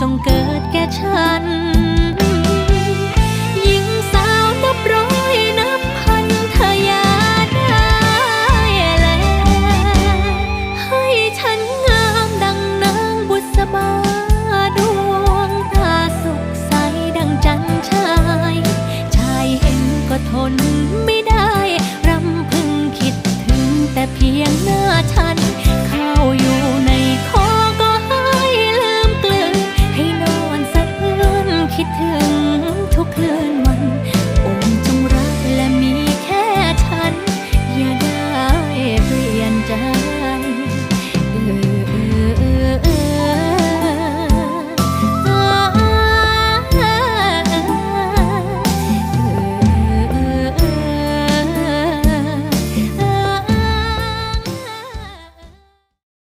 จงเกิดแก่ฉัน หญิงสาวนับร้อยนับพันทยาได้แล ให้ฉันงามดังนางบุษบาดวงตาสุขใสดังจันชาย ชายเห็นก็ทนไม่ได้ รำพึงคิดถึงแต่เพียงหน้าชา till